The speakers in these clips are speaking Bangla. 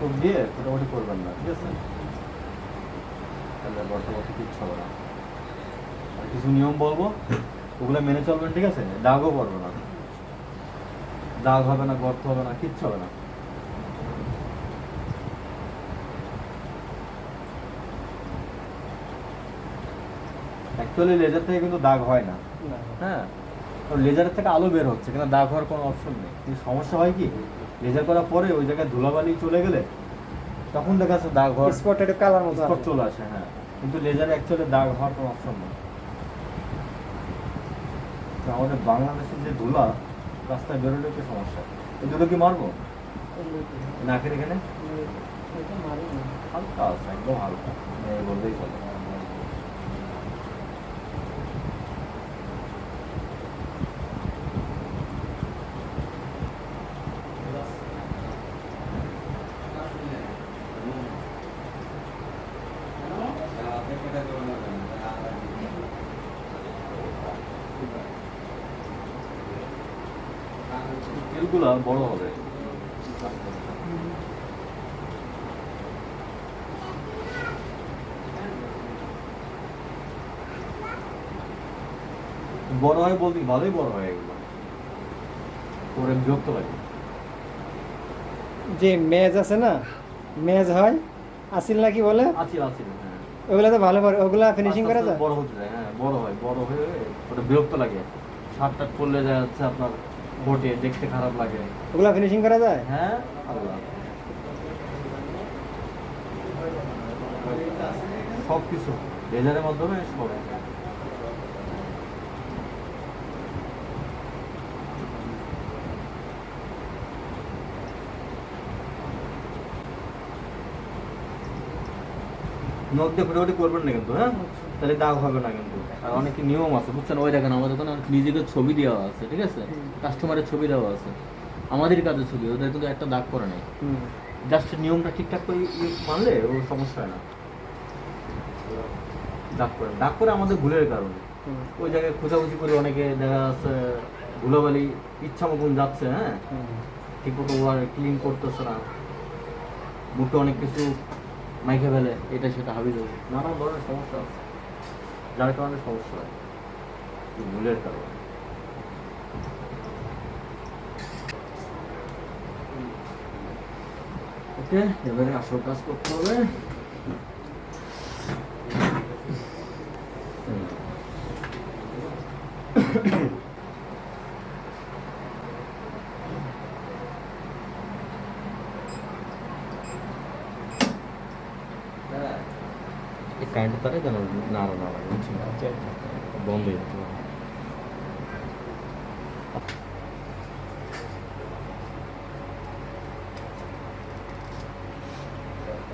টোক দিয়ে মোটামুটি করবেন না ঠিক আছে? তাহলে বর্তমানে কিচ্ছু হবে না। আর কিছু নিয়ম বলব ওগুলো মেনে চলবেন ঠিক আছে? দাগও পড়বে না। দাগ হবে না গর্ত হবে না কিচ্ছু হবে না। অ্যাকচুয়ালি লেজার থেকে কিন্তু দাগ হয় না। হ্যাঁ? লেজারের থেকে আলো বের হচ্ছে কিন্তু দাগ হওয়ার কোনো অপশন নেই। কিন্তু সমস্যা হয় কি? লেজার করার পরে ওই জায়গায় ধুলাবালি চলে গেলে তখন দেখা যাচ্ছে দাগ হওয়ার স্পট একটু কালার মতো স্পট চলে আসে হ্যাঁ। কিন্তু লেজারে অ্যাকচুয়ালি দাগ হওয়ার কোনো অপশন নেই। আমাদের বাংলাদেশের যে ধুলা রাস্তায় বেরোলে একটু সমস্যা? এই দুটো কি মারবো? নাকের এখানে। হালকা আছে একদম হালকা। এই বললেই চলে। তেলগুলো বড় হবে। বড় হয় বলতে ভালোই বড় হয় এগুলো। করে বিরক্ত লাগে। যে মেজ আছে না মেজ হয় আসিল নাকি বলে? আছে আছে হ্যাঁ। ওগুলা তো ভালো করে ওগুলা ফিনিশিং করা যায়? বড় হতে যায় হ্যাঁ বড় হয় বড় হয়ে ওটা বিরক্ত লাগে। শার্ট টাট পরলে দেখা যাচ্ছে আপনার ঘটে দেখতে খারাপ লাগে। ওগুলা ফিনিশিং করা যায়? হ্যাঁ। আল্লাহ সব কিছু লেজারের মাধ্যমে সব। নখ দিয়ে ফটোফটি করবেন না কিন্তু হ্যাঁ? তাহলে দাগ হবে না কিন্তু। আর অনেক নিয়ম আছে বুঝছেন? ওই দেখেন আমাদের ওখানে অনেক নিজেকে ছবি দেওয়া আছে ঠিক আছে? কাস্টমারের ছবি দেওয়া আছে। আমাদের কাছে ছবি ওদের কিন্তু একটা দাগ করে নেই। জাস্ট নিয়মটা ঠিকঠাক করে মানলে ও সমস্যা হয় না। দাগ করে দাগ করে আমাদের ভুলের কারণে। ওই জায়গায় খোঁজাখুঁজি করে অনেকে দেখা যাচ্ছে ধুলাবালি ইচ্ছা মতন যাচ্ছে হ্যাঁ। ঠিক মতো ওরা ক্লিন করতেছে না। মুখে অনেক কিছু মাইকে ফেলে এটা সেটা হাবি যাবে নানা ধরনের সমস্যা আছে। যার কারণে সমস্যা হয়। ভুলের কারণে। ওকে এবারে আসল কাজ করতে হবে। না লাগে বুঝছেন? বন্ধ হয়ে যাচ্ছে।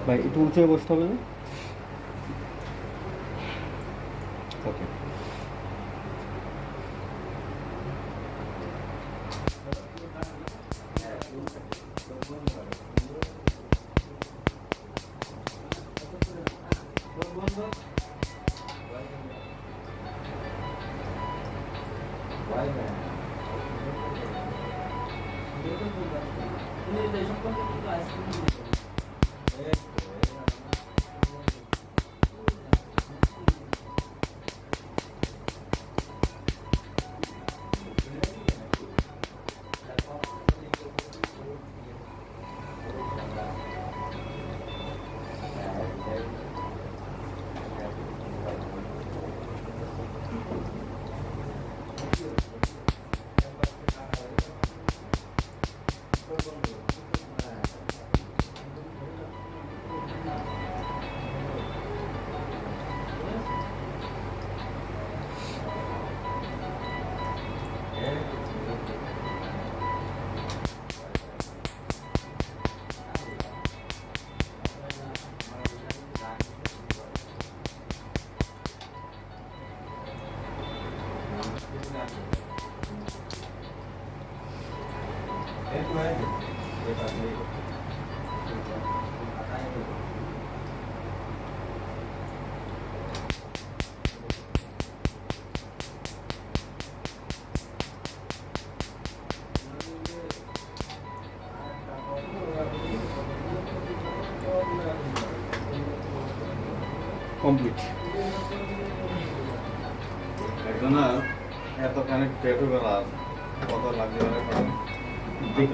ভাই একটু উঁচে বসতে হবে ওকে 오늘도 첫 번째 기도 아시는 분들. কমপ্লিট একজনের এত কানেক্ট কত লাগতে পারে হবে